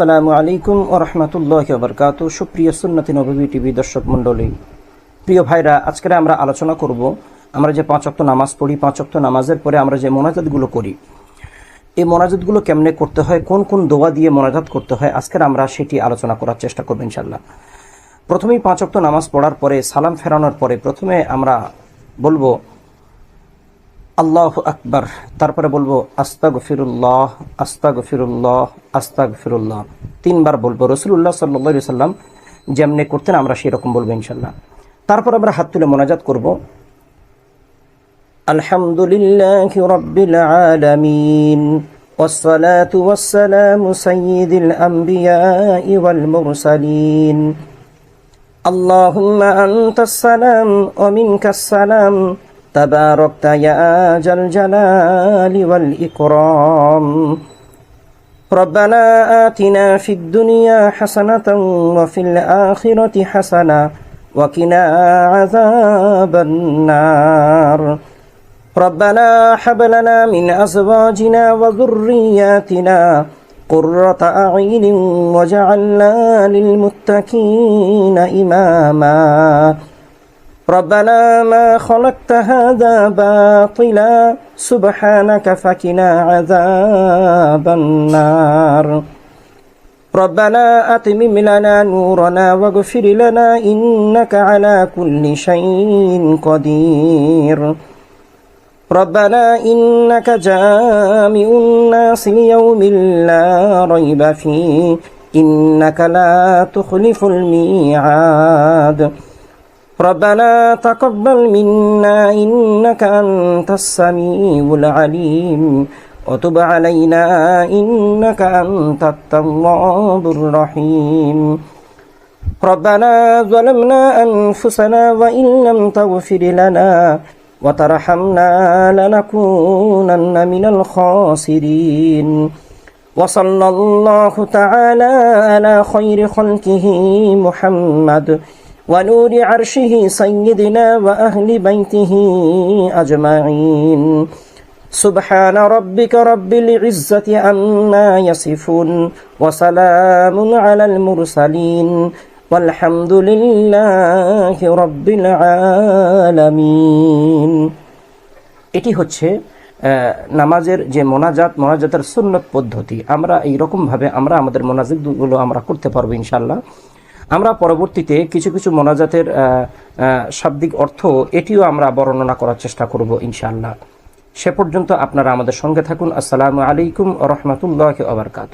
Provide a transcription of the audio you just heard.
আসসালামু আলাইকুম ও রহমতুল্লাহ বরকাত সুপ্রিয় সুন্নতি নবী টিভি দর্শক মণ্ডলী, প্রিয় ভাইরা, আজকে আমরা আলোচনা করব আমরা যে পাঁচ অক্ত নামাজ পড়ি, পাঁচ অক্ত নামাজের পরে আমরা যে মোনাজাতগুলো করি, এই মোনাজাতগুলো কেমনে করতে হয়, কোন কোন দোয়া দিয়ে মোনাজাত করতে হয় আজকের আমরা সেটি আলোচনা করার চেষ্টা করব ইনশাল্লাহ প্রথমেই পাঁচ অক্ত নামাজ পড়ার পরে, সালাম ফেরানোর পরে প্রথমে আমরা বলব আল্লাহ আকবার তারপরে বলবো আস্তাগ ফিরুল্লাহ আস্তাগ ফিরুল্লাহ আস্তাগ ফিরুল্লাহ তিনবার বলবো রসুল্লাহ সাল্লি সাল্লাম যেমনি করতেন আমরা সেরকম বলবো ইনশাল্লাহ তারপর আমরা হাত তুলে মোনাজাত করব আলহামদুলিল্লাহ রব্বিল আলামিন والصلاة والسلام سيد الأنبياء والمرسلين اللهم أنت السلام ومنك السلام تباركت يا ذا الجلال والإكرام. ربنا آتنا في الدنيا حسنة وفي الآخرة حسنة وقنا عذاب النار. ربنا هب لنا من أزواجنا وذرياتنا قرة أعين وجعلنا للمتقين إماما. ربنا ما خلقت هذا باطلا سبحانك فكنا عذاب النار ربنا أتمم لنا نورنا واغفر لنا إنك على كل شيء قدير ربنا إنك جامع الناس ليوم لا ريب فيه إنك لا تخلف الميعاد ربنا تقبل منا إنك أنت السميع العليم وتب علينا إنك أنت التواب الرحيم ربنا ظلمنا أنفسنا وإن لم تغفر لنا وترحمنا لنكونن من الخاسرين وصلى الله تعالى على خير خلقه محمد ونور عرشه سيدنا وأهل بيته أجمعين سبحان ربك رب العزة عما يصفون وسلام على المرسلين والحمد لله رب العالمين এটি হচ্ছে আহ, নামাজের যে মোনাজাত মোনাজাতের সুন্নত পদ্ধতি আমরা এই রকম ভাবে আমরা আমাদের মোনাজাতগুলো আমরা করতে পারবো ইনশাল্লাহ আমরা পরবর্তীতে কিছু কিছু মোনাজাতের শাব্দিক অর্থ এটিও আমরা বর্ণনা করার চেষ্টা করব ইনশাআল্লাহ। সে পর্যন্ত আপনারা আমাদের সঙ্গে থাকুন। আসসালামু আলাইকুম রহমতুল্লাহ আবরকাত